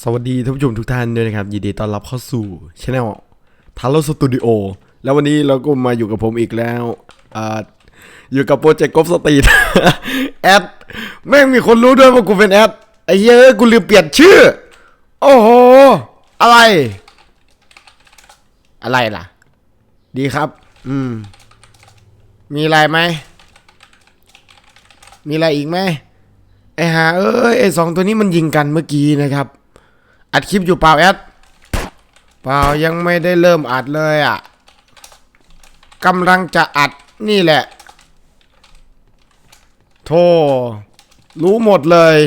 สวัสดีท่านผู้ชมทุกท่านด้วยนะครับ ยินดีต้อนรับเข้าสู่ช anel ทาร์โลสตูดิโอแล้ววันนี้เราก็มาอยู่กับผมอีกแล้วออยู่กับโปรเจกต์กอล์ฟสตรีทแอดแม่งมีคนรู้ด้วยว่ากูเป็นแอดไอ้เยอะกูลืมเปลี่ยนชื่อ โอ้โห อะไร อะไรล่ะ ดีครับ อืม มีอะไรไหม มีอะไรอีกไหม ไอ้หาเอ้ยไอ้สองตัวนี้มันยิงกันเมื่อกี้นะครับ อัดคลิปอยู่เปล่าแอดเปล่ายังไม่ได้เริ่มอัดเลยอะกำลังจะอัดนี่แหละโธ่รู้หมดเลย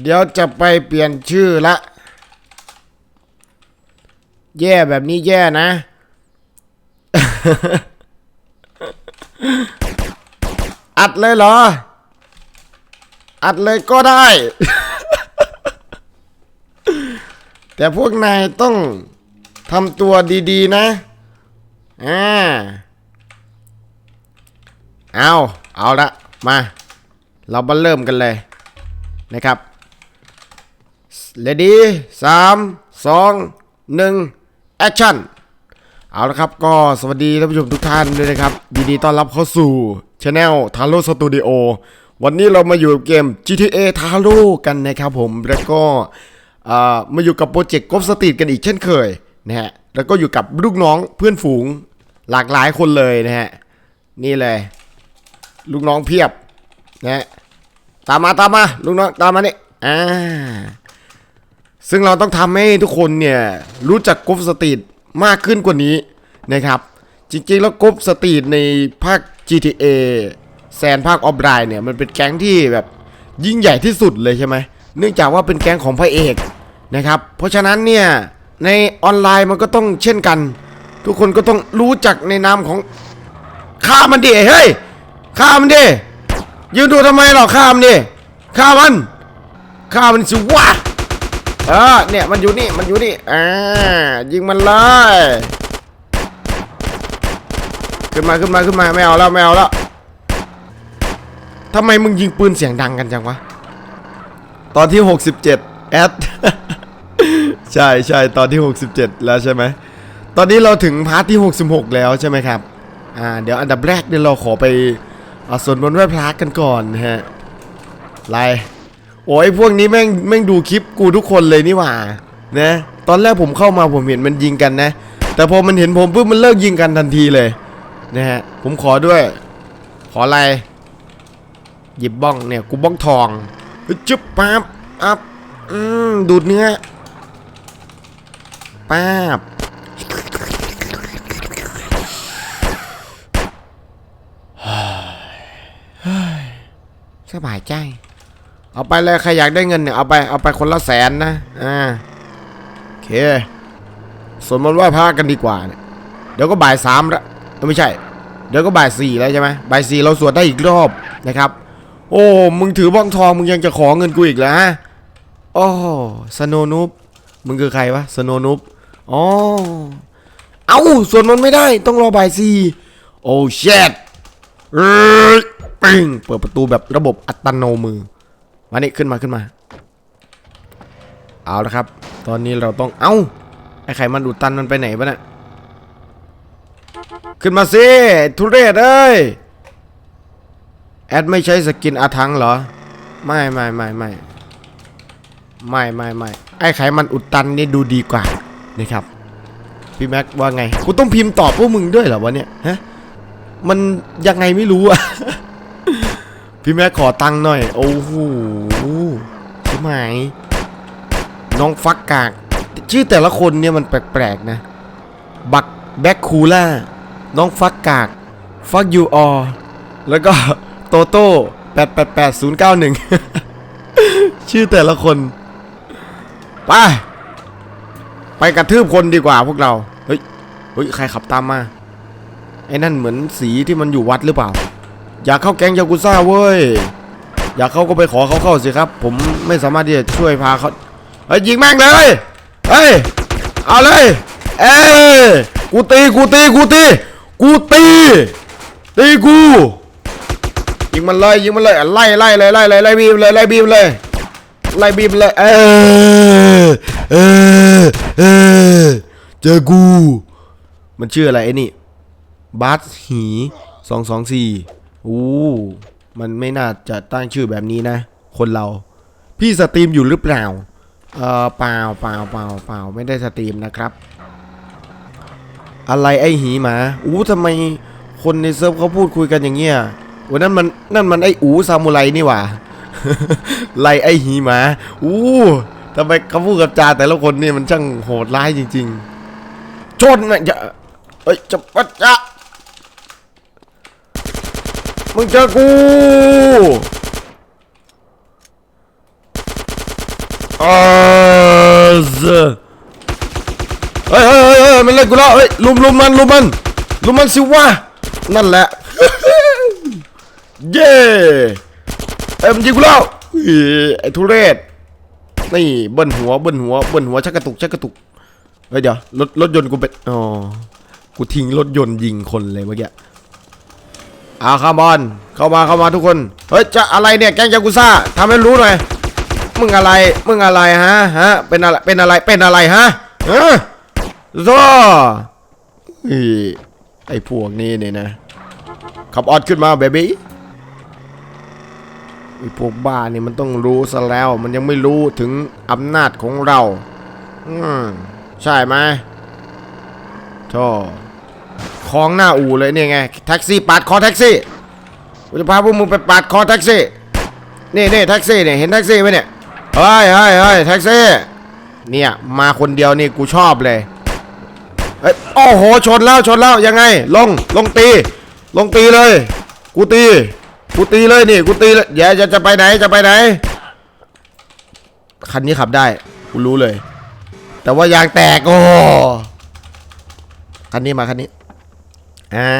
เดี๋ยวจะไปเปลี่ยนชื่อละ แย่แบบนี้แย่นะ อัดเลยเหรอ อัดเลยก็ได้ แต่พวกนายต้องทำตัวดีๆนะอ่าเอาเอาละมา เรามาเริ่มกันเลยนะครับเลดี้สามสองหนึ่งแอคชั่นเอาละครับก็สวัสดีท่านผู้ชมทุกท่านด้วยนะครับยินดีต้อนรับเข้าสู่ช anel t a r o Studio วันนี้เรามาอยู่เกม GTA t a r o กันนะครับผมแล้วก็มาอยู่กับโปรเจกต์กอล์ฟสตรีทกันอีกเช่นเคยนะฮะแล้วก็อยู่กับลูกน้องเพื่อนฝูงหลากหลายคนเลยนะฮะนี่เลย ลูกน้องเพียบนะฮะตามมาตามมาลูกน้องตามมานี่อ่าซึ่งเราต้องทำให้ทุกคนเนี่ยรู้จักกอล์ฟสตรีทมากขึ้นกว่านี้นะครับ จริงๆแล้วกอล์ฟสตรีทในภาค GTA แซนภาคออฟไลน์เนี่ยมันเป็นแก๊งที่แบบยิ่งใหญ่ที่สุดเลยใช่ไหมเนื่องจากว่าเป็นแก๊งของพระเอกนะครับ เพราะฉะนั้นเนี่ยในออนไลน์มันก็ต้องเช่นกัน ทุกคนก็ต้องรู้จักในนามของฆ่ามันดิเฮ้ยฆ่ามันดิยืนดูทำไมหรอฆ่ามันดิฆ่ามันฆ่ามันสิวะเออเนี่ยมันอยู่นี่มันอยู่นี่อ่ายิงมันเลยขึ้นมาขึ้นมาขึ้นมาไม่เอาแล้วไม่เอาแล้ว ทำไมมึงยิงปืนเสียงดังกันจังวะ ตอนที่ 67 แอด ใช่ใช่ตอนที่ 67 แล้วใช่ไหม ตอนนี้เราถึงพาร์ทที่ 66 แล้วใช่ไหมครับ อ่า เดี๋ยวอันดับแรกเดี๋ยวเราขอไปเอาส่วนบนต์ไหว้พระกันก่อนนะฮะไลโอ้ยพวกนี้แม่งแม่งดูคลิปกูทุกคนเลยนี่หว่า นะ ตอนแรกผมเข้ามาผมเห็นมันยิงกันนะ แต่พอมันเห็นผมปุ๊บมันเลิกยิงกันทันทีเลย นะฮะ ผมขอด้วย ขออะไร หยิบบ้องเนี่ยกูบ้องทองเฮ้ยจุ๊บปั๊บอัพอืมดูดเนื้อปั๊บสบายใจ เอาไปเลยใครอยากได้เงินเนี่ยเอาไปเอาไปคนละแสนนะอ่าโอเคส่วนมันต์ไหว่าพากันดีกว่าเนี่ยเดี๋ยวก็บ่ายสามแล้วเอ้ยไม่ใช่ เดี๋ยวก็บ่ายสี่แล้วใช่ไหมบ่ายสี่เราสวดได้อีกรอบนะครับ โอ้ มึงถือบ้องทองมึงยังจะขอเงินกูอีกเหรอโอ้สโนนุปมึงคือใครวะสโนนุปอ๋อเอาส่วนมันไม่ได้ต้องรอบ่ายสี่โอ้เชดเอ้ยปิงเปิดประตูแบบระบบอัตโนมือมานี่ขึ้นมาขึ้นมา เอาละครับ ตอนนี้เราต้องเอ้าไอ้ไข่มันอุดตันมันไปไหนปะเนี่ยขึ้นมาสิทุเรศเอ้ย แอดไม่ใช้สกินอาทังเหรอ ไม่ไม่ไม่ไม่ไม่ไม่ไม่ไอ้ไขมันอุดตันนี่ดูดีกว่านะครับพี่แม็กว่าไงกูต้องพิมพ์ตอบพวกมึงด้วยเหรอวะเนี่ยฮะมันยังไงไม่รู้อะพี่แม่ขอตังค์หน่อย โอ้โหใช่ไหมน้องฟักกาก ชื่อแต่ละคนเนี่ยมันแปลกๆนะ บักแบ็คคูล่า น้องฟักกาก ฟักยูออแล้วก็ โตโต้แปดแปดแปดศูนย์เก้าหนึ่งชื่อแต่ละคน ไป ไปกระทืบคนดีกว่าพวกเรา เฮ้ย เฮ้ย ใครขับตามมา ไอ้นั่นเหมือนสีที่มันอยู่วัดหรือเปล่า อยากเข้าแก๊งยากุซ่าเว้ย อยากเข้าก็ไปขอเขาเข้าสิครับ ผมไม่สามารถที่จะช่วยพาเขาเฮ้ยยิงแม่งเลย เฮ้ย เอาเลย เอ้กูตี กูตี กูตี กูตี ตีกู ยิงมันเลยยิงมันเลยไล่ไล่เลยไล่เลยไล่บีมเลยไล่บีมเลยไล่บีมเลยเออเออเออเจอกู มันชื่ออะไรไอ้นี่บัสหีสองสองสี่อู้มันไม่น่าจะตั้งชื่อแบบนี้นะ คนเรา พี่สตรีมอยู่หรือเปล่าเออเปล่าเปล่าเปล่าเปล่าไม่ได้สตรีมนะครับ อะไรไอหีหมาอู้ทำไมคนในเซิร์ฟเขาพูดคุยกันอย่างเงี้ย วันนั้นมันนั่นมันไออูซามูไรนี่หว่า ไลไอหีมาอู้ทำไมเขาพูดกับจาแต่ละคนนี่มันช่างโหดร้ายจริง ๆ ชนนะจะเอ้ยจะปัดจะมึงเจอกูเออเฮ้ยเฮ้ยเฮ้ยเฮ้ยมันเล่นกูแล้วเฮ้ยลุมลุมมันลุมมันลุมมันสิวะนั่นแหละ เย้เอ็มนยิงกูแล้วไอ้ทุเรศนี่เบิ้ลหัวเบิ้ลหัวเบิ้ลหัวชักกระตุกชักกระตุกเฮ้ยเดี๋ยวรถรถยนต์กูเป็นอ๋อกูทิ้งรถยนต์ยิงคนเลยเมื่อกี้อาคาร์บอนเข้ามาเข้ามาทุกคนเฮ้ยจะอะไรเนี่ยแก๊งยากุซ่าทำให้รู้หน่อยมึงอะไรมึงอะไรฮะฮะเป็นอะไรเป็นอะไรเป็นอะไรฮะฮะโซ่ไอ้พวกนี้เนี่ยนะขับออดขึ้นมาเบบี้ ไอ้พวกบ้านี่มันต้องรู้ซะแล้ว มันยังไม่รู้ถึงอำนาจของเรา อืมใช่ไหมโธ่คลองหน้าอู่เลยเนี่ยไงแท็กซี่ปาดคอแท็กซี่กูจะพาพวกมึงไปปาดคอแท็กซี่นี่นี่แท็กซี่เนี่ยเห็นแท็กซี่ไหมเนี่ยเฮ้ยเฮ้ยเฮ้ยแท็กซี่เนี่ยมาคนเดียวนี่กูชอบเลยเอ้ยโอ้โหชนแล้วชนแล้วยังไง ลงลงตี ลงตีเลย กูตี กูตีเลยนี่กูตีเลยอย่าจะจะไปไหนจะไปไหน คันนี้ขับได้กูรู้เลย แต่ว่ายางแตกโอ้คันนี้มาคันนี้อ่า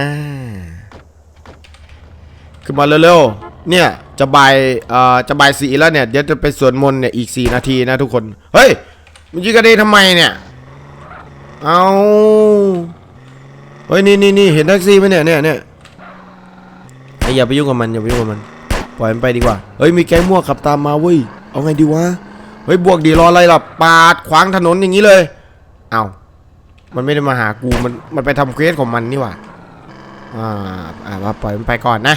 ขึ้นมาเร็วๆเนี่ยจะบ่ายเอ่อจะบ่ายสีแล้วเนี่ยเดี๋ยวจะไปสวดมนเนี่ยอีกสี่นาทีนะทุกคนเฮ้ยมึงยิงกันเองทำไมเนี่ยเอาเฮ้ยนี่นี่นี่เห็นแท็กซี่ไหมเนี่ยเนี่ยเนี่ย อย่าไปยุ่งกับมันอย่าไปยุ่งกับมัน ปล่อยมันไปดีกว่า เฮ้ยมีแก๊งมั่วขับตามมาเว้ย เอาไงดีวะ เฮ้ยบวกดีรออะไรล่ะ ปาดขวางถนนอย่างนี้เลย เอามันไม่ได้มาหากู มันมันไปทำเควสของมันนี่หว่า อ่า อ่ามาปล่อยมันไปก่อนนะ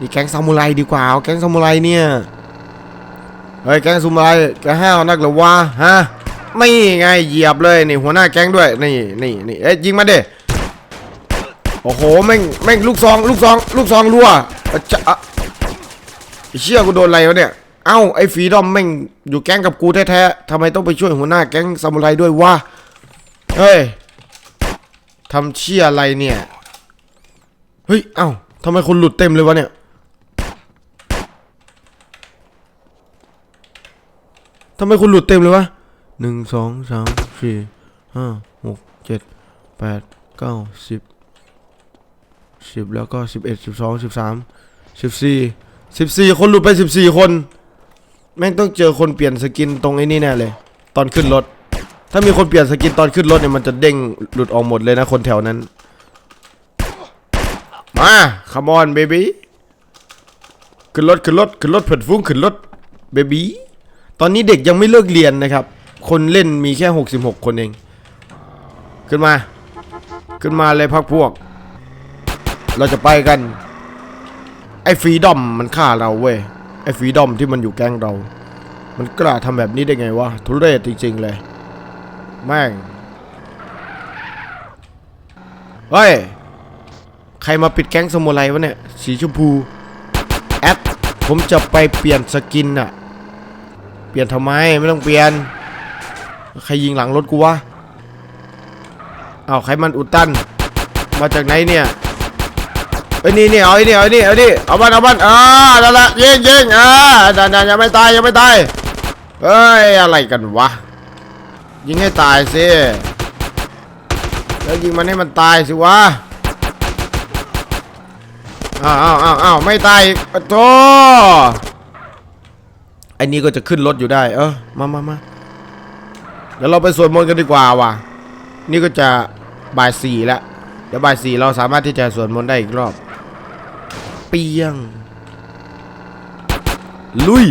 นี่แก๊งซามูไรดีกว่า เอาแก๊งซามูไรเนี่ย เฮ้ยแก๊งซามูไรแกห้าวนักหรือวะฮะ ไม่ไงเหยียบเลยนี่หัวหน้าแก๊งด้วย นี่นี่นี่เอ้ยยิงมาเด้ โอ้โหแม่งแม่งลูกซองลูกซองลูกซองรั่วจะอะไอ้เชี่ยกูโดนอะไรวะเนี่ยเอ้าไอ้ฝีดอมแม่งอยู่แก๊งกับกูแท้ๆทำไมต้องไปช่วยหัวหน้าแก๊งซามูไรด้วยวะเฮ้ยทำเชี่ยอะไรเนี่ยเฮ้ยเอ้าทำไมคนหลุดเต็มเลยวะเนี่ยทำไมคนหลุดเต็มเลยวะหนึ่งสองสามสี่ห้าหกเจ็ดแปดเก้าสิบ สิบแล้วก็สิบเอ็ดสิบสองสิบสามสิบสี่สิบสี่คนหลุดไปสิบสี่คน แม่งต้องเจอคนเปลี่ยนสกินตรงไอ้นี่แน่เลย ตอนขึ้นรถ ถ้ามีคนเปลี่ยนสกินตอนขึ้นรถเนี่ยมันจะเด้งหลุดออกหมดเลยนะคนแถวนั้น มาค m มอนเบบี้ขึ้นรถขึ้นรถขึ้นรถเผิดฟุ้งขึ้นรถเบบี้ตอนนี้เด็กยังไม่เลิกเรียนนะครับ คนเล่นมีแค่ 66 คนเอง ขึ้นมา ขึ้นมาเลยพักพวก เราจะไปกัน ไอ้ฟรีดอมมันฆ่าเราเว้ย ไอ้ฟรีดอมที่มันอยู่แก๊งเรา มันกล้าทำแบบนี้ได้ไงวะ ทุเรศจริง ๆ เลย แม่ง เฮ้ย ใครมาปิดแก๊งสมุไรวะเนี่ย สีชมพู แอดผมจะไปเปลี่ยนสกินอะเปลี่ยนทำไม ไม่ต้องเปลี่ยน ใครยิงหลังรถกูวะเอาวใครมันอุดตัน มาจากไหนเนี่ย เอ้นี่นี่เอาไอ้นี่เอาไอ้นี่เอาดิเอามันเอามันอ่านั่นแหละยิงยิงอ่านั่นนั่นยังไม่ตายยังไม่ตายเอ้ยอะไรกันวะยิงให้ตายสิแล้วยิงมันให้มันตายสิวะอ้าวอ้าวอ้าวอ้าวไม่ตายอีกโธ่ไอ้นี่ก็จะขึ้นรถอยู่ได้ เออมามามาเดี๋ยวเราไปสวดมนต์กันดีกว่าว่ะนี่ก็จะบ่ายสี่แล้วเดี๋ยวบ่ายสี่เราสามารถที่จะสวดมนต์ได้อีกรอบ ปียง ลุย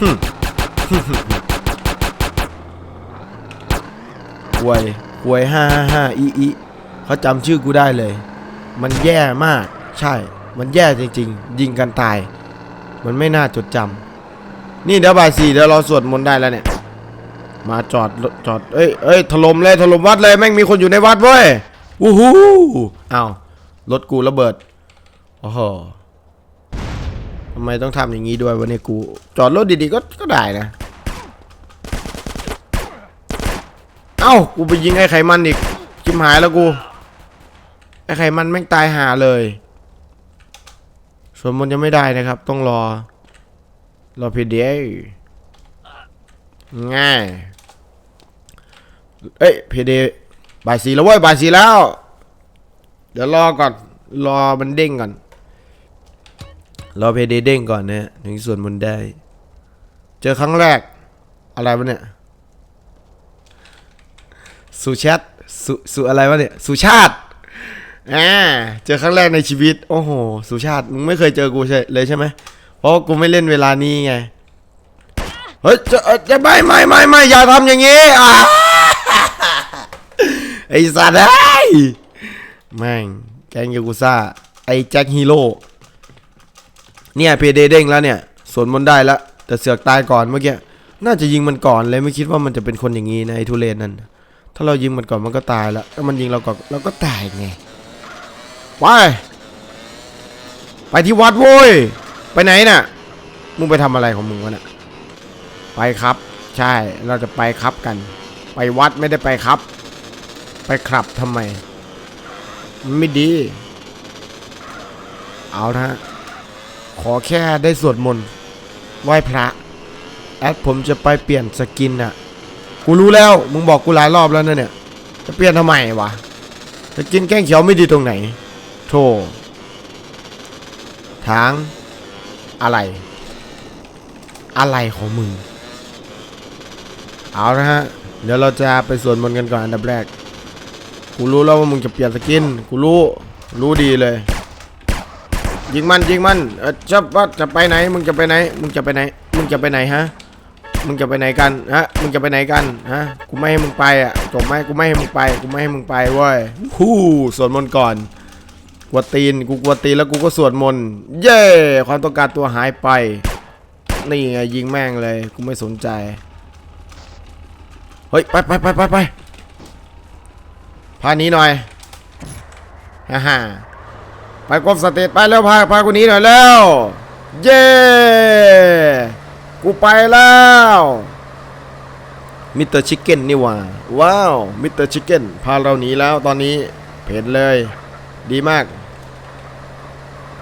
หึหวยหวยห้าห้าห้าอีอีเขาจำชื่อกูได้เลย มันแย่มาก ใช่ มันแย่จริง ๆ ยิงกันตาย มันไม่น่าจดจำนี่เดี๋ยวบ่ายสี่เดี๋ยวเราสวดมนต์ได้แล้วเนี่ย มาจอดรถจอด เอ้ยเอ้ยถล่มเลยถล่มวัดเลยแม่งมีคนอยู่ในวัดเว้ยวู้ฮู้อ้าวรถกูระเบิด โอ้โหทำไมต้องทำอย่างนี้ด้วยวันนี้กู จอดรถดีๆก็ก็ได้นะ เอ้า กูไปยิงไอ้ไขมันอีกชิมหายแล้วกู ไอ้ไขมันแม่งตายหาเลย ส่วนมันยังไม่ได้นะครับ ต้องรอ รอพีเดียง่าย เอ้ยพีเดบ่ายสีแล้วเว้ยบ่ายสีแล้ว เดี๋ยวรอก่อน รอมันเด้งก่อน รอเพเดเด้งก่อนนะถึงส่วนบนได้ เจอครั้งแรก อะไรวะเนี่ย สุชาติสุสุอะไรวะเนี่ย สุชาติอ่าเจอครั้งแรกในชีวิต โอ้โห สุชาติ มึงไม่เคยเจอกูใช่เลยใช่ไหม เพราะกูไม่เล่นเวลานี้ไง เฮ้ยจะจะไม่ไม่ไม่ไม่อย่าทำอย่างงี้อ่าไอ้สัตว์ไอ้แม่งแกงยากุซ่า ไอ้แจ็คฮีโร่ เนี่ยเพเดเด้งแล้วเนี่ยสวนมนได้แล้วแต่เสือกตายก่อนเมื่อกี้น่าจะยิงมันก่อนเลยไม่คิดว่ามันจะเป็นคนอย่างนี้นะไอ้ทุเรศนั่นถ้าเรายิงมันก่อนมันก็ตายแล้วถ้ามันยิงเราก่อนเราก็ตายไงไปไปที่วัดโว้ยไปไหนน่ะมึงไปทำอะไรของมึงวะน่ะไปครับ ใช่เราจะไปครับกัน ไปวัดไม่ได้ไปครับ ไปครับทำไมไม่ดี เอานะ ขอแค่ได้สวดมนต์ไหว้พระ แอดผมจะไปเปลี่ยนสกินน่ะกูรู้แล้ว มึงบอกกูหลายรอบแล้วนะเนี่ย จะเปลี่ยนทำไมวะสกินแก้งเขียวไม่ดีตรงไหน โธ่ทาง อะไร อะไรของมึง เอานะฮะ เดี๋ยวเราจะไปสวดมนต์กันก่อนอันดับแรก กูรู้แล้วว่ามึงจะเปลี่ยนสกิน กูรู้ รู้ดีเลย ยิงมันยิงมันเออจะว่าจะไปไหนมึงจะไปไหนมึงจะไปไหนมึงจะไปไหนฮะมึงจะไปไหนกันฮะมึงจะไปไหนกันฮะกูไม่ให้มึงไปอะจบไหมกูไม่ให้มึงไปกูไม่ให้มึงไปเว้ยฮู้สวดมนต์ก่อนกลัวตีนกูกลัวตีนแล้วกูก็สวดมนต์เย้ความต้องการตัวหายไป นี่ไงยิงแม่งเลยกูไม่สนใจเฮ้ยไปไปไปไปไปพานี้หน่อยฮ่าฮ่า ไปกบสเตตไปแล้วพาพากูหนี้หน่อยแล้ว เย้กูไปแล้วมิสเตอร์ชิคเก้นนี่หว่าว้าวมิสเตอร์ชิคเก้นพาเราหนีแล้วตอนนี้เผ็ดเลย ดีมาก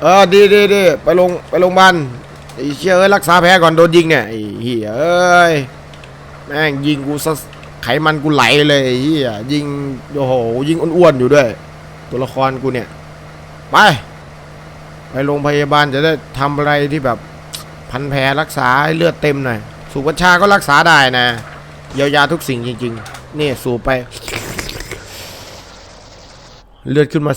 เออดีดีดีไปลงไปโรงพยาบาลไอ้เชี่ยเอ้ยรักษาแผลก่อนโดนยิงเนี่ยไอ้เหี้ยเอ้ยแม่งยิงกูซะไขมันกูไหลเลยไอ้เหี้ยยิงโอ้โหยิงอ้วนๆอยู่ด้วย ตัวละครกูเนี่ย ไป ไปโรงพยาบาลจะได้ทำอะไรที่แบบพันแผลรักษาให้เลือดเต็มหน่อย สูบกัญชาก็รักษาได้นะเยียวยาทุกสิ่งจริงๆ นี่สูบไป เลือดขึ้นมา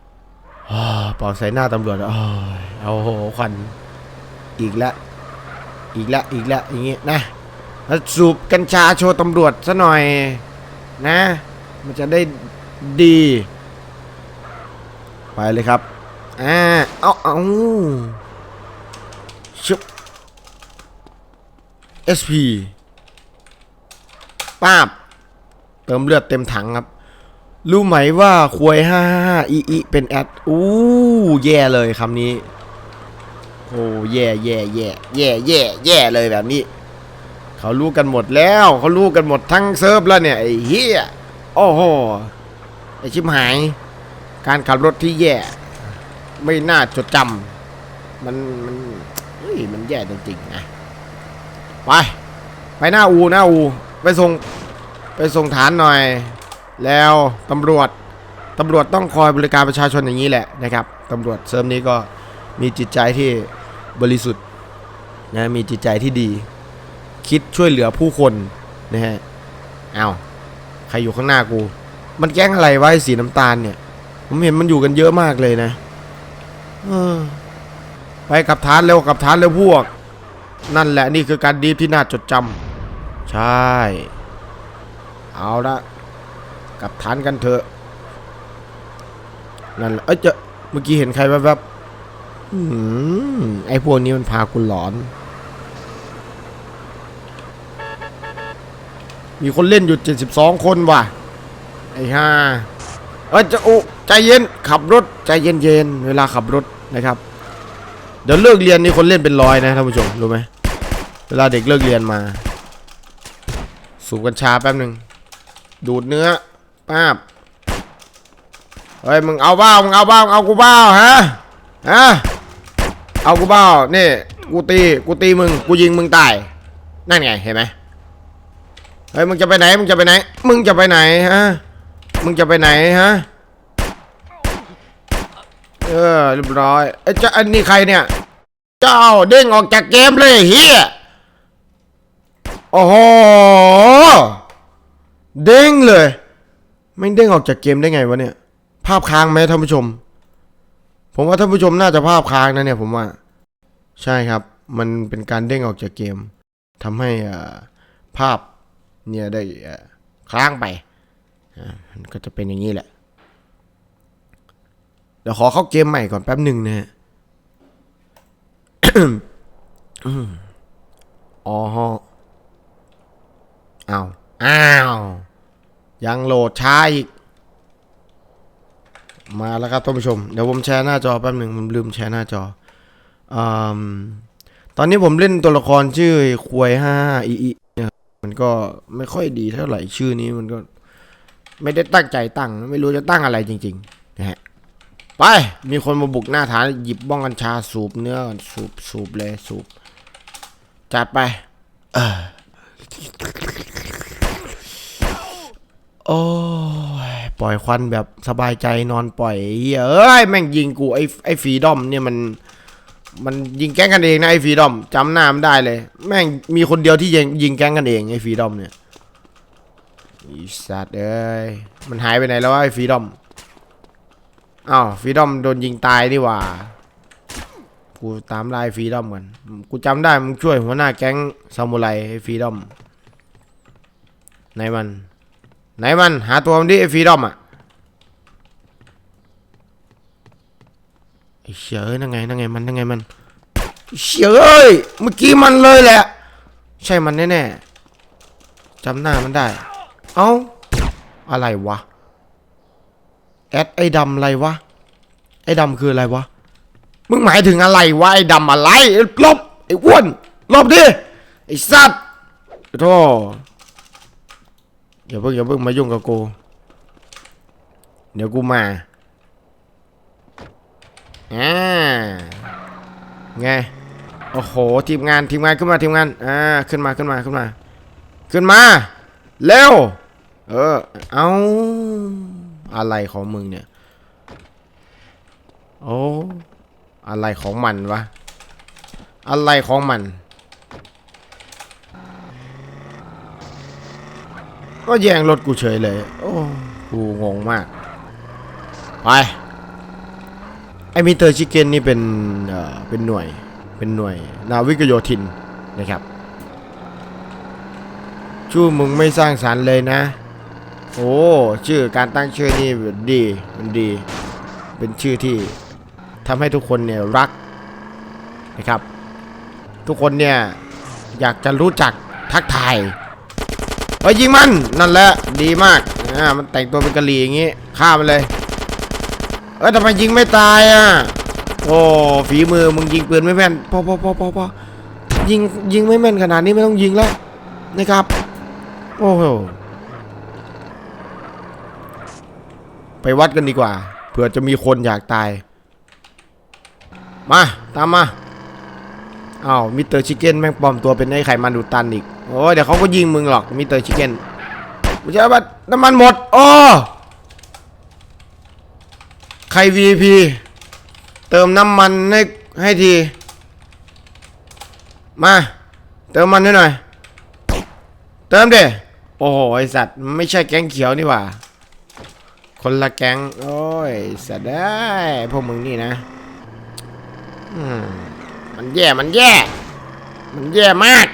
40อ่าเป่าใส่หน้าตำรวจอ้ายเอาโหควันอีกแล้วอีกแล้วอีกแล้วอย่างงี้นะสูบกัญชาโชว์ตำรวจซะหน่อยนะ มันจะได้ดี ไปเลยครับอ่าเอาเอาชุบ SP ป้าบ เติมเลือดเต็มถังครับ รู้ไหมว่าควยห้าห้าอีอีเป็นแอด อู้แย่เลยคำนี้โอ้แย่แย่แย่แย่แย่แย่เลยแบบนี้ เขารู้กันหมดแล้วเขารู้กันหมดทั้งเซิร์ฟแล้วเนี่ยไอ้เฮียโอ้โหไอ้ชิบหาย การขับรถที่แย่ ไม่น่าจดจำมันมันเฮ้ยมันแย่จริงๆนะไปไปหน้าอูหน้าอู ไปส่งไปส่งฐานหน่อย แล้วตำรวจตำรวจต้องคอยบริการประชาชนอย่างนี้แหละนะครับตำรวจเซิร์ฟนี้ก็มีจิตใจที่บริสุทธิ์นะมีจิตใจที่ดี คิดช่วยเหลือผู้คนนะฮะเอาใครอยู่ข้างหน้ากู มันแก๊งอะไรวะไอ้สีน้ำตาลเนี่ย ผมเห็นมันอยู่กันเยอะมากเลยนะออไปกับฐานเร็วกับฐานเร็วพวก นั่นแหละนี่คือการดีฟที่น่าจดจำใช่ เอาละกับฐานกันเถอะนั่นเอ้ยเจะเมื่อกี้เห็นใครแวบอืมไอ้พวกนี้มันพากูหลอน มีคนเล่นอยู่ 72 คนว่ะ ไอ้ห่าเอ้ยจะอุ ใจเย็นขับรถใจเย็นๆเวลาขับรถนะครับ เดี๋ยวเลิกเรียนนี่คนเล่นเป็นร้อยนะท่านผู้ชมรู้ไหมเวลาเด็กเลิกเรียนมา สูบกัญชาแป๊บหนึ่งดูดเนื้อป้าบเฮ้ยมึงเอาเบ้ามึงเอาเบ้ามึงเอากูเบ้าฮะฮะเอากูเบ้านี่กูตีกูตีมึงกูยิงมึงตายนั่นไงเห็นไหมเฮ้ยมึงจะไปไหนมึงจะไปไหน มึงจะไปไหนฮะมึงจะไปไหนฮะ เออเรียบร้อยไอ้เจ้าอันนี้ใครเนี่ย เจ้าเด้งออกจากเกมเลยเฮียโอ้โหเด้งเลย ไม่เด้งออกจากเกมได้ไงวะเนี่ย ภาพค้างไหมท่านผู้ชม ผมว่าท่านผู้ชมน่าจะภาพค้างนะเนี่ยผมว่า ใช่ครับ มันเป็นการเด้งออกจากเกมทำให้อ่าภาพเนี่ยได้อ่าค้างไปอ่ามันก็จะเป็นอย่างนี้แหละ ดี๋ยวขอเข้าเกมใหม่ก่อนแป๊บหนึ่งนะฮะอ๋อฮะอ้าว อ้าว ยังโหลดช้าอีก มาแล้วครับท่านผู้ชม เดี๋ยวผมแชร์หน้าจอแป๊บหนึ่งผมลืมแชร์หน้าจออตอนนี้ผมเล่นตัวละครชื่อควยห้าอีอีเนี่ยมันก็ไม่ค่อยดีเท่าไหร่ชื่อนี้มันก็ ไม่ได้ตั้งใจตั้ง ไม่รู้จะตั้งอะไรจริง ๆ นะฮะ ไป มีคนมาบุกหน้าฐานหยิบบ้องกัญชาสูบเนื้อก่อนสูบสูบเลยสูบจัดไปเออโอ้ยปล่อยควันแบบสบายใจนอนปล่อยเหี้ยเอ้ยแม่งยิงกูไอ้ไอ้ฟรีดอมเนี่ยมัน มันยิงแก๊งกันเองนะไอ้ฟรีดอมจำหน้ามันได้เลย แม่งมีคนเดียวที่ยิงยิงแก๊งกันเองไอ้ฟรีดอมเนี่ยอีสัตว์เอ้ยมันหายไปไหนแล้วไอ้ฟรีดอม อ้าวฟรีดอมโดนยิงตายนี่หว่า กูตามไล่ฟรีดอมกันกูจำได้มึงช่วยหัวหน้าแก๊งซามูไรให้ฟรีดอมไหนมัน ไหนมันหาตัวมันดิไอ้ฟรีดอมอะเฉยนั่งไงนั่งไงมันนั่งไงมันเฉยเมื่อกี้มันเลยแหละ ใช่มันแน่ๆจำหน้ามันได้ เอ้าอะไรวะ แอดไอ้ดำอะไรวะ ไอ้ดำคืออะไรวะ มึงหมายถึงอะไรวะไอ้ดำอะไรลบไอ้อ้วนลบดิไอ้สัตว์โธ่อย่าเพิ่งอย่าเพิ่งมายุ่งกับกู เดี๋ยวกูมาอ่าไงโอ้โหทีมงานทีมงานขึ้นมาทีมงานอ่าขึ้นมาขึ้นมาขึ้นมา ขึ้นมาเร็วเออเอา อะไรของมึงเนี่ย โอ้อะไรของมันวะ อะไรของมัน ก็แย่งรถกูเฉยเลย โอ้กูงงมาก ไป ไอมิเตอร์ชิเก้นนี่เป็นเอ่อเป็นหน่วย เป็นหน่วย นาวิกโยธินนะครับชื่อมึงไม่สร้างสารรค์เลยนะ โอ้ชื่อการตั้งชื่อนี่ดีมันดี เป็นชื่อที่ทำให้ทุกคนเนี่ยรักนะครับ ทุกคนเนี่ยอยากจะรู้จักทักทายเฮ้ยยิงมันนั่นแหละดีมากอ่ามันแต่งตัวเป็นกะหรี่อย่างงี้ฆ่ามันเลยเอ้ยทำไมยิงไม่ตายอะโอ้ฝีมือมึงยิงปืนไม่แม่นพอพอพอพอพอยิงยิงไม่แม่นขนาดนี้ไม่ต้องยิงแล้วนะครับ โอ้โห ไปวัดกันดีกว่า เผื่อจะมีคนอยากตาย มา ตามมาอ้าวมิสเตอร์ชิคเก้นแม่งปลอมตัวเป็นไอ้ไขมันดูดตันอีก โอ้ยเดี๋ยวเขาก็ยิงมึงหรอกมิสเตอร์ชิคเก้นไม่ใช่ว่าน้ำมันหมดโอ้ใคร VP เติมน้ำมันให้ให้ที มา เติมมันให้หน่อย เติมเดิโอ้โหไอสัตว์ไม่ใช่แก๊งเขียวนี่หว่า คนละแก๊ง โอ้ยสัตว์ได้ยพวกมึงนี่นะมันแย่ มันแย่ มันแย่มาก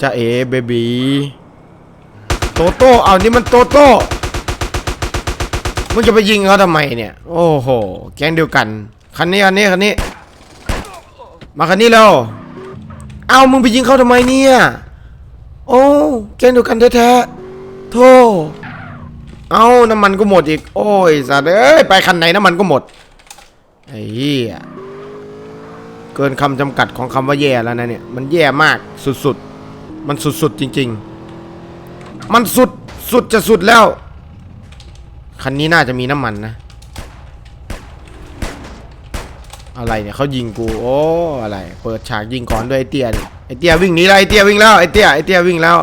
จ้าเอเบบีโตโต้เอานี่มันโตโต้มึงจะไปยิงเขาทำไมเนี่ย โอ้โห แก๊งเดียวกัน คันนี้คันนี้คันนี้ มาคันนี้แล้วเอามึงไปยิงเขาทำไมเนี่ย โอ้ แก๊งเดียวกันแท้ๆ โธ่เอาน้ำมันก็หมดอีก โอ้ยสัตว์เอ้ย ไปคันไหนน้ำมันก็หมด ไอ้เหี้ย เกินคำจำกัดของคำว่าแย่แล้วนะเนี่ย มันแย่มากสุดๆ มันสุดๆจริง ๆ มันสุดสุดจะสุดแล้ว คันนี้น่าจะมีน้ำมันนะ อะไรเนี่ยเขายิงกู โอ้ อะไร เปิดฉากยิงก่อนด้วยไอเตี้ยดิไอเตี้ยวิ่งหนีแล้วไอเตี้ยวิ่งแล้วไอเตี้ยไอเตี้ยวิ่งแล้ว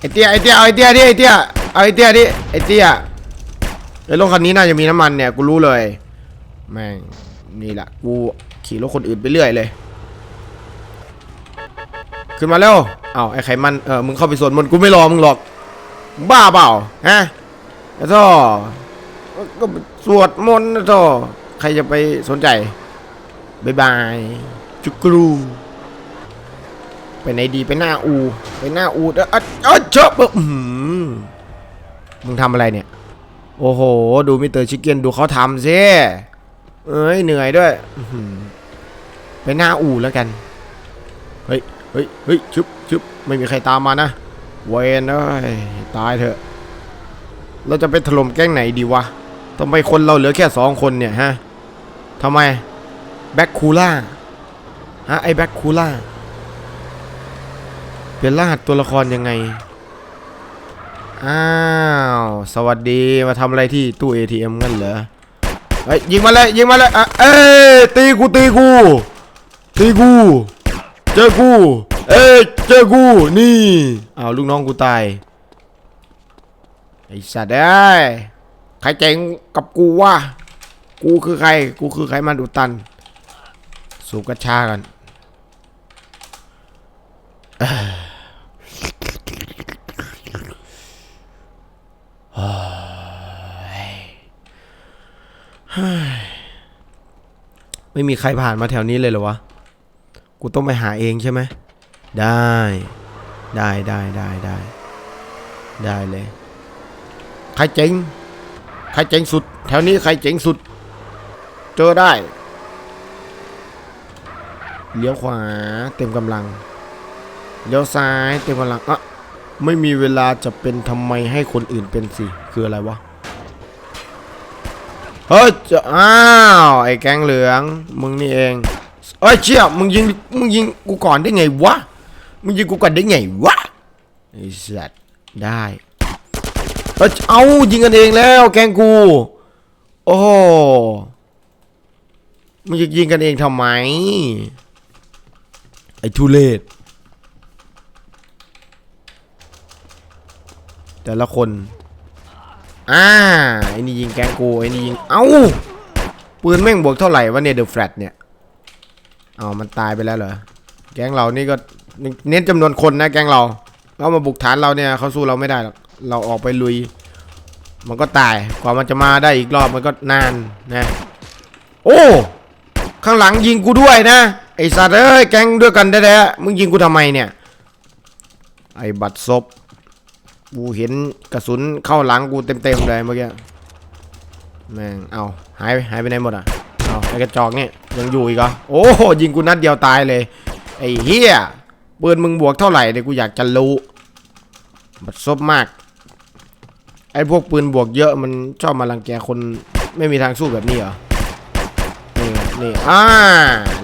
ไอเตี้ยไอเตี้ยเอาไอเตี้ยดิไอเตี้ยเอาไอเตี้ยดิไอเตี้ยไอรถคันนี้น่าจะมีน้ำมันเนี่ยกูรู้เลยแม่งนี่แหละกูขี่รถคนอื่นไปเรื่อยเลย ขึ้นมาเร็วเอาไอไขมันเออมึงเข้าไปสวนมนต์กูไม่รอมึงหรอกบ้าเปล่าฮะแล้วก็ก็สวดมนต์นะท่อใครจะไปสนใจบายบายจุกรู ไปไหนดีไปหน้าอูไปหน้าอูเออเออเออเชอะอื้อหือมึงทำอะไรเนี่ย โอ้โห ดูมิเตอร์ชิคเก้นดูเขาทำสิเอ้ยเหนื่อยด้วยไปหน้าอู่แล้วกัน เฮ้ย เฮ้ย เฮ้ยชึบชึบไม่มีใครตามมานะ เวนเอ้ยตายเถอะ เราจะไปถล่มแก๊งไหนดีวะทำไมคนเราเหลือแค่สองคนเนี่ยฮะทำไม แบ็คคูล่า ฮะไอแบ็คคูล่า เปลี่ยนรหัสตัวละครยังไง อ้าว สวัสดีมาทำอะไรที่ตู้ ATM งั้นเหรอเฮ้ยยิงมาเลยยิงมาเลยอะเอ้ยตีกูตีกู ตีกู เจอกู เอ้ยเจอกูนี่อ้าวลูกน้องกูตายไอ้สัตว์เอ้ยใครเจ๋งกับกูวะกูคือใคร กูคือใครมันอุดตัน สูบกัญชากันเอ้ยเฮ้ยเฮ้ย ไม่มีใครผ่านมาแถวนี้เลยเหรอวะ กูต้องไปหาเองใช่ไหม ได้ ได้ได้ได้ได้ ได้เลย ใครเจ๋ง ใครเจ๋งสุด แถวนี้ใครเจ๋งสุด เจอได้ เลี้ยวขวาเต็มกำลัง เลี้ยวซ้ายเต็มกำลังอะ ไม่มีเวลาจะเป็นทำไมให้คนอื่นเป็นสิ คืออะไรวะ เฮ้ยจะอ้าว ไอ้แกงเหลือง มึงนี่เองเอ้ยเชี่ยมึงยิง มึงยิงกูก่อนได้ไงวะ มึงยิงกูก่อนได้ไงวะ ไอ้สัตว์ได้เอ้ยเอายิงกันเองแล้ว แกงกู โอ้มึงจะยิงกันเองทำไม ไอ้ทุเลศ แต่ละคนอ่าไอ้นี่ยิงแกงกูไอ้นี่ยิงเอ้าปืนแม่งบวกเท่าไหร่วะเนี่ยเดอะแฟลตเนี่ยเอามันตายไปแล้วเหรอแก๊งเรานี่ก็เน้นจำนวนคนนะแก๊งเราเรามาบุกฐานเราเนี่ยเขาสู้เราไม่ได้หรอกเราออกไปลุย มันก็ตายกว่ามันจะมาได้อีกรอบมันก็นานนะโอ้ข้างหลังยิงกูด้วยนะไอสัตว์เอ้ยแก๊งด้วยกันแท้ๆมึงยิงกูทำไมเนี่ยไอบัตรซบ กูเห็นกระสุนเข้าหลังกูเต็มๆเลยเมื่อกี้แม่งเอาหายหายไปไหนหมดอะเอาไอ้กระจอกเนี่ยยังอยู่อีกเหรอโอ้ยิงกูนัดเดียวตายเลยไอ้เฮียปืนมึงบวกเท่าไหร่เนี่ยกูอยากจะรู้บัดซบมาก ไอ้พวกปืนบวกเยอะมันชอบมารังแกคนไม่มีทางสู้แบบนี้เหรอนี่นี่อ่า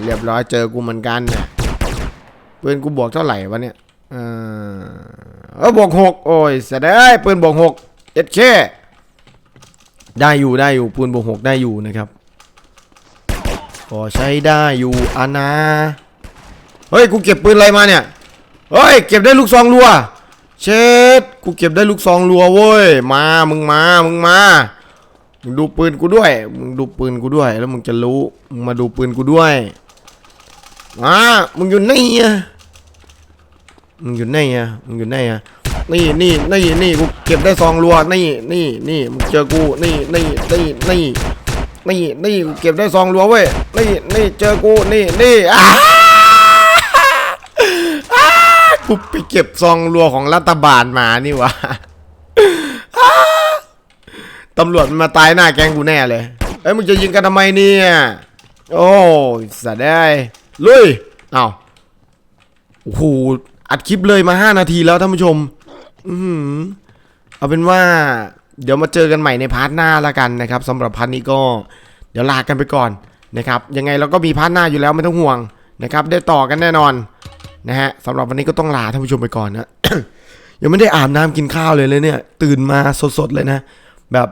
เรียบร้อยเจอกูเหมือนกันเนี่ยปืนกูบวกเท่าไหร่วะเนี่ย เออเออบวกหกโอ้ยเสยดายปืนบวกหกเอ็ดเคได้อยู่ได้อยู่ปืนบวกหกได้อยู่นะครับก็ใช้ได้อยู่อานาเฮ้ยกูเก็บปืนอะไรมาเนี่ยเฮ้ยเก็บได้ลูกซองรัวเช็ดกูเก็บได้ลูกซองรัวเว้ยมามึงมามึงมามึงดูปืนกูด้วยมึงดูปืนกูด้วยแล้วมึงจะรู้มึงมาดูปืนกูด้วยมามึงอยู่ไหนอะ มึงอยู่ไหนอะมึงอยู่ไหนอะนี่นี่นี่นี่กูเก็บได้ซองรัวนี่นี่นี่มึงเจอกูนี่นี่นี่นี่นี่นี่กูเก็บได้ซองรัวเว้ยนี่นี่เจอกูนี่นี่อ้าอ้ากูไปเก็บซองรัวของรัฐบาลมานี่วะตำรวจมันมาตายหน้าแกงกูแน่เลยเอ้ยมึงจะยิงกันทำไมเนี่ยโอ้สัตว์ได้ลุยเอา้าโอ้โห อัดคลิปเลยมา 5 นาทีแล้วท่านผู้ชม อือหือเอาเป็นว่า เดี๋ยวมาเจอกันใหม่ในพาร์ทหน้าละกันนะครับสำหรับพาร์ทนี้ก็ เดี๋ยวลากันไปก่อนนะครับ ยังไงเราก็มีพาร์ทหน้าอยู่แล้วไม่ต้องห่วงนะครับ ได้ต่อกันแน่นอนนะฮะสำหรับวันนี้ก็ต้องลาท่านผู้ชมไปก่อนนะ ยังไม่ได้อาบน้ำกินข้าวเลยเลยเนี่ย ตื่นมาสดๆเลยนะ แบบ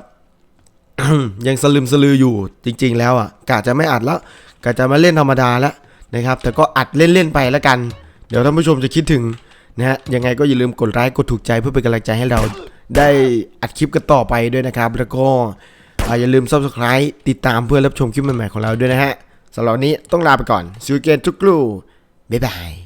ยังสลืมสลืออยู่จริง ๆ แล้วอะกะจะไม่อัดแล้วกะจะมาเล่นธรรมดาแล้วนะครับ แต่ก็อัดเล่นๆไปแล้วกัน เดี๋ยวท่านผู้ชมจะคิดถึงนะฮะยังไงก็อย่าลืมกดไลค์กดถูกใจเพื่อเป็นกำลังใจให้เราได้อัดคลิปกันต่อไปด้วยนะครับ แล้วก็อย่าลืม subscribe ติดตามเพื่อรับชมคลิปใหม่ๆของเราด้วยนะฮะสำหรับนนี้ต้องลาไปก่อนซิวเกนทุกกลูบ๊ายบาย